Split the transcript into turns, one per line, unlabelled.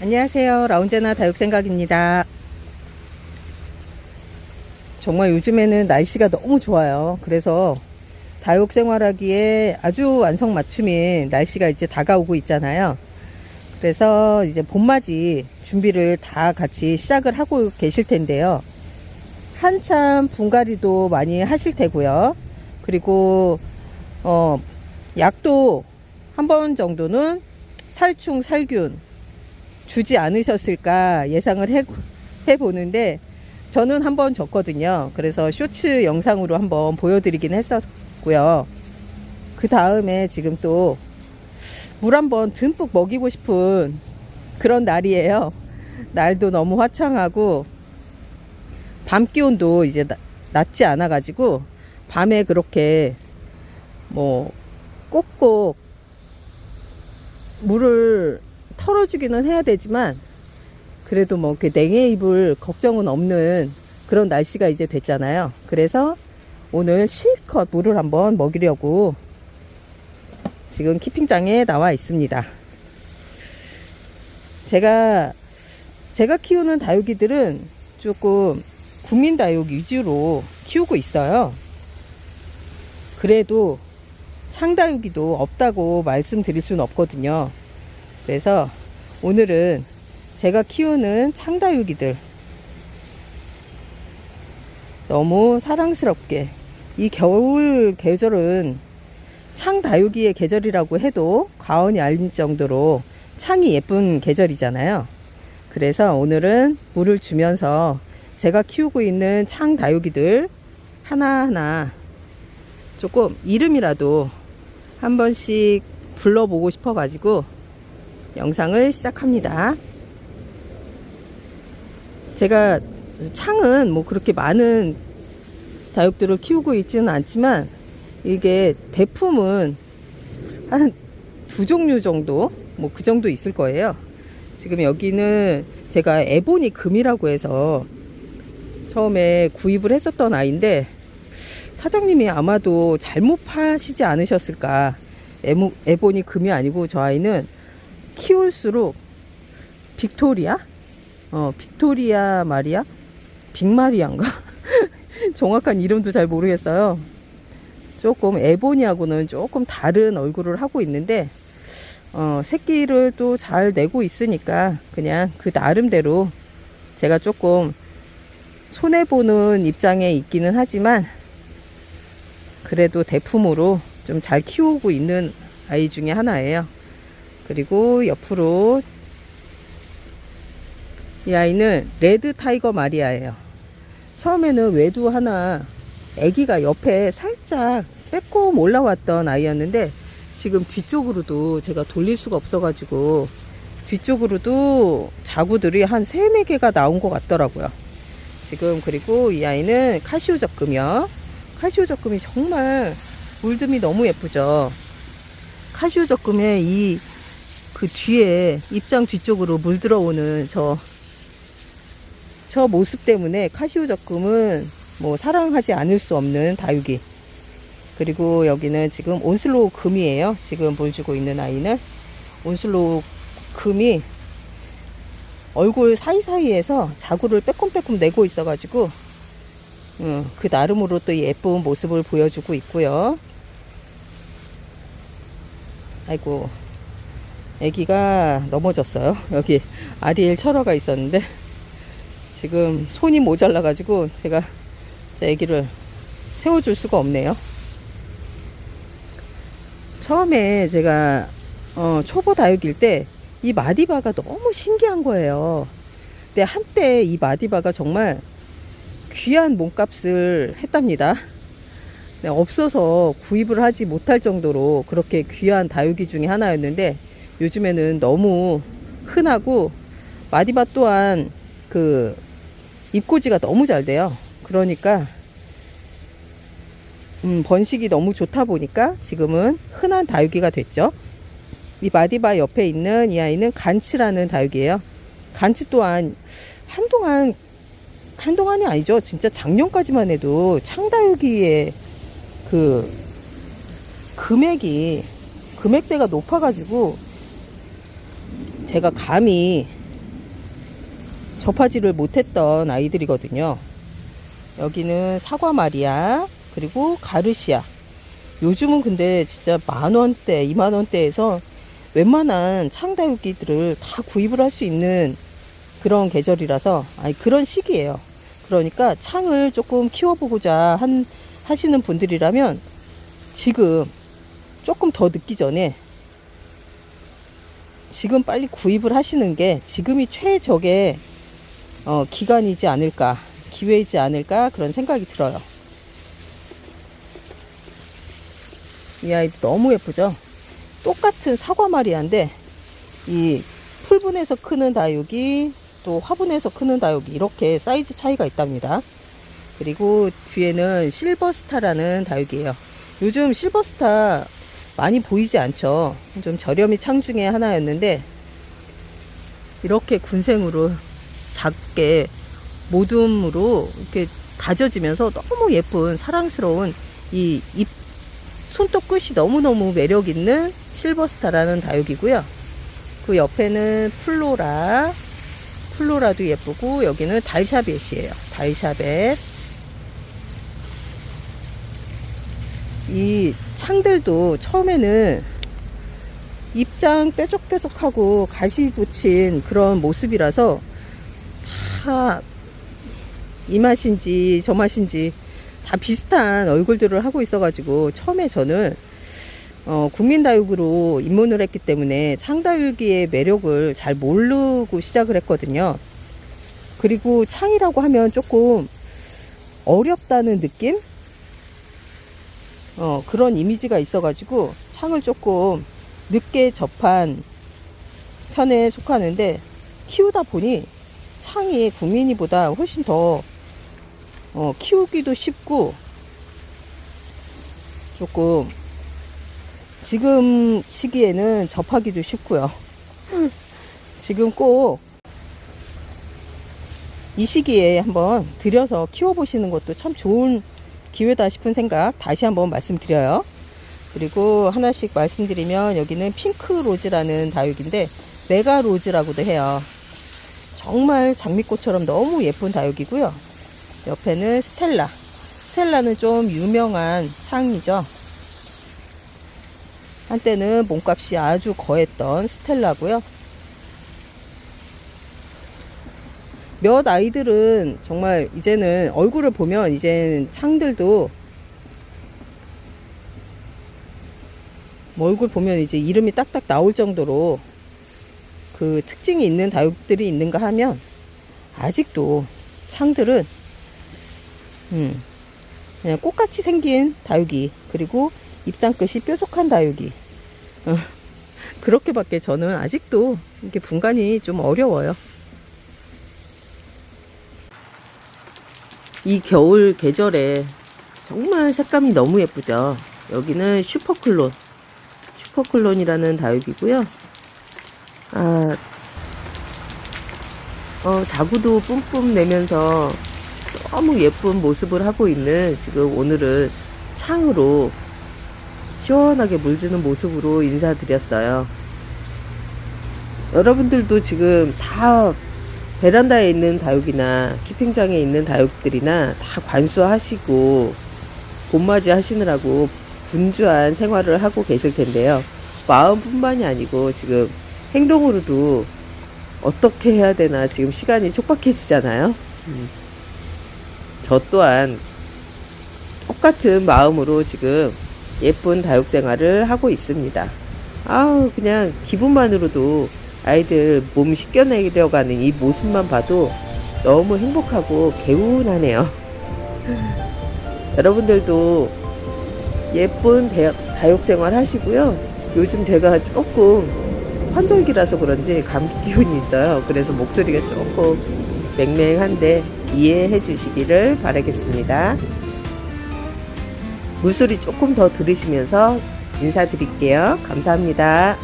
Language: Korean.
안녕하세요. 라운제나 다육생각입니다. 정말 요즘에는 날씨가 너무 좋아요. 그래서 다육 생활하기에 아주 완성맞춤인 날씨가 이제 다가오고 있잖아요. 그래서 이제 봄맞이 준비를 다 같이 시작을 하고 계실 텐데요. 한참 분갈이도 많이 하실 테고요. 그리고 어 약도 한 번 정도는 살충 살균 주지 않으셨을까 예상을 해, 해보는데 저는 한번 줬거든요. 그래서 쇼츠 영상으로 한번 보여드리긴 했었고요. 그 다음에 지금 또 물 한번 듬뿍 먹이고 싶은 그런 날이에요. 날도 너무 화창하고 밤 기온도 이제 나- 낮지 않아 가지고 밤에 그렇게 뭐 꼭꼭 물을 털어주기는 해야 되지만 그래도 뭐그 냉해 입을 걱정은 없는 그런 날씨가 이제 됐잖아요. 그래서 오늘 실컷 물을 한번 먹이려고 지금 키핑장에 나와 있습니다. 제가 제가 키우는 다육이들은 조금 국민 다육 위주로 키우고 있어요. 그래도 창다육이도 없다고 말씀드릴 수는 없거든요. 그래서 오늘은 제가 키우는 창다육이들 너무 사랑스럽게 이 겨울 계절은 창다육이의 계절이라고 해도 과언이 아닐 정도로 창이 예쁜 계절이잖아요. 그래서 오늘은 물을 주면서 제가 키우고 있는 창다육이들 하나하나 조금 이름이라도 한 번씩 불러보고 싶어가지고 영상을 시작합니다. 제가 창은 뭐 그렇게 많은 다육들을 키우고 있지는 않지만 이게 대품은 한 두 종류 정도 뭐 그 정도 있을 거예요. 지금 여기는 제가 에보니 금이라고 해서 처음에 구입을 했었던 아이인데 사장님이 아마도 잘못 파시지 않으셨을까. 에보니 금이 아니고 저 아이는 키울수록 빅토리아? 어, 빅토리아 마리아? 빅마리아인가? 정확한 이름도 잘 모르겠어요. 조금 에보니하고는 조금 다른 얼굴을 하고 있는데, 어, 새끼를 또 잘 내고 있으니까 그냥 그 나름대로 제가 조금 손해보는 입장에 있기는 하지만, 그래도 대품으로 좀 잘 키우고 있는 아이 중에 하나예요. 그리고 옆으로 이 아이는 레드 타이거 마리아예요. 처음에는 외두 하나 아기가 옆에 살짝 빼꼼 올라왔던 아이였는데 지금 뒤쪽으로도 제가 돌릴 수가 없어가지고 뒤쪽으로도 자구들이 한 세네 개가 나온 것 같더라고요. 지금 그리고 이 아이는 카시오 적금이요. 카시오 적금이 정말 물듬이 너무 예쁘죠. 카시오 적금의 이 그 뒤에 입장 뒤쪽으로 물 들어오는 저, 저 모습 때문에 카시오 적금은 뭐 사랑하지 않을 수 없는 다육이. 그리고 여기는 지금 온슬로우 금이에요. 지금 물 주고 있는 아이는 온슬로우 금이 얼굴 사이사이에서 자구를 빼꼼빼꼼 내고 있어가지고 음, 그 나름으로 또 예쁜 모습을 보여주고 있고요. 아이고, 아기가 넘어졌어요. 여기 아리엘 철화가 있었는데 지금 손이 모자라 가지고 제가 제 아기를 세워줄 수가 없네요. 처음에 제가 어, 초보 다육일 때 이 마디바가 너무 신기한 거예요. 근데 한때 이 마디바가 정말 귀한 몸값을 했답니다. 네, 없어서 구입을 하지 못할 정도로 그렇게 귀한 다육이 중에 하나였는데 요즘에는 너무 흔하고 마디바 또한 그 입고지가 너무 잘 돼요. 그러니까 음, 번식이 너무 좋다 보니까 지금은 흔한 다육이가 됐죠. 이 마디바 옆에 있는 이 아이는 간치라는 다육이에요. 간치 또한 한동안 한동안이 아니죠. 진짜 작년까지만 해도 창다육이의 그 금액이 금액대가 높아가지고 제가 감히 접하지를 못했던 아이들이거든요. 여기는 사과 마리아 그리고 가르시아. 요즘은 근데 진짜 만 원대, 이만 원대에서 웬만한 창다육기들을 다 구입을 할 수 있는 그런 계절이라서 아니 그런 시기예요. 그러니까 창을 조금 키워보고자 한 하시는 분들이라면 지금 조금 더 늦기 전에 지금 빨리 구입을 하시는 게 지금이 최적의 어, 기간이지 않을까 기회이지 않을까 그런 생각이 들어요. 이 아이 너무 예쁘죠? 똑같은 사과 마리아인데 이 풀분에서 크는 다육이 또 화분에서 크는 다육이 이렇게 사이즈 차이가 있답니다. 그리고 뒤에는 실버스타라는 다육이에요. 요즘 실버스타 많이 보이지 않죠. 좀 저렴이 창 중에 하나였는데 이렇게 군생으로 작게 모둠으로 이렇게 다져지면서 너무 예쁜 사랑스러운 이 잎 손톱 끝이 너무너무 매력 있는 실버스타라는 다육이고요. 그 옆에는 플로라 플로라도 예쁘고 여기는 달샤벳이에요. 달샤벳 이 창들도 처음에는 입장 뾰족뾰족하고 가시 붙인 그런 모습이라서 다 이 맛인지 저 맛인지 다 비슷한 얼굴들을 하고 있어가지고 처음에 저는 어, 국민다육으로 입문을 했기 때문에 창다육이의 매력을 잘 모르고 시작을 했거든요. 그리고 창이라고 하면 조금 어렵다는 느낌? 어, 그런 이미지가 있어가지고 창을 조금 늦게 접한 편에 속하는데 키우다 보니 창이 국민이보다 훨씬 더 어, 키우기도 쉽고 조금 지금 시기에는 접하기도 쉽고요. 지금 꼭 이 시기에 한번 들여서 키워보시는 것도 참 좋은 기회다 싶은 생각 다시 한번 말씀드려요. 그리고 하나씩 말씀드리면 여기는 핑크 로즈라는 다육인데 메가 로즈라고도 해요. 정말 장미꽃처럼 너무 예쁜 다육이고요. 옆에는 스텔라. 스텔라는 좀 유명한 창이죠. 한때는 몸값이 아주 거했던 스텔라고요. 몇 아이들은 정말 이제는 얼굴을 보면 이젠 창들도 뭐 얼굴 보면 이제 이름이 딱딱 나올 정도로 그 특징이 있는 다육들이 있는가 하면 아직도 창들은 음, 그냥 꽃같이 생긴 다육이 그리고 입장 끝이 뾰족한 다육이 어, 그렇게밖에 저는 아직도 이렇게 분간이 좀 어려워요. 이 겨울 계절에 정말 색감이 너무 예쁘죠. 여기는 슈퍼클론 슈퍼클론이라는 다육이고요. 아, 어, 자구도 뿜뿜 내면서 너무 예쁜 모습을 하고 있는 지금 오늘은 창으로 시원하게 물 주는 모습으로 인사드렸어요. 여러분들도 지금 다 베란다에 있는 다육이나 키핑장에 있는 다육들이나 다 관수하시고 봄맞이 하시느라고 분주한 생활을 하고 계실 텐데요. 마음뿐만이 아니고 지금 행동으로도 어떻게 해야 되나 지금 시간이 촉박해지잖아요. 음. 저 또한 똑같은 마음으로 지금 예쁜 다육 생활을 하고 있습니다. 아우, 그냥 기분만으로도 아이들 몸 씻겨내려가는 이 모습만 봐도 너무 행복하고 개운하네요. 여러분들도 예쁜 대- 다육 생활 하시고요. 요즘 제가 조금 환절기라서 그런지 감기 기운이 있어요. 그래서 목소리가 조금 맹맹한데 이해해 주시기를 바라겠습니다. 물소리 조금 더 들으시면서 인사드릴게요. 감사합니다.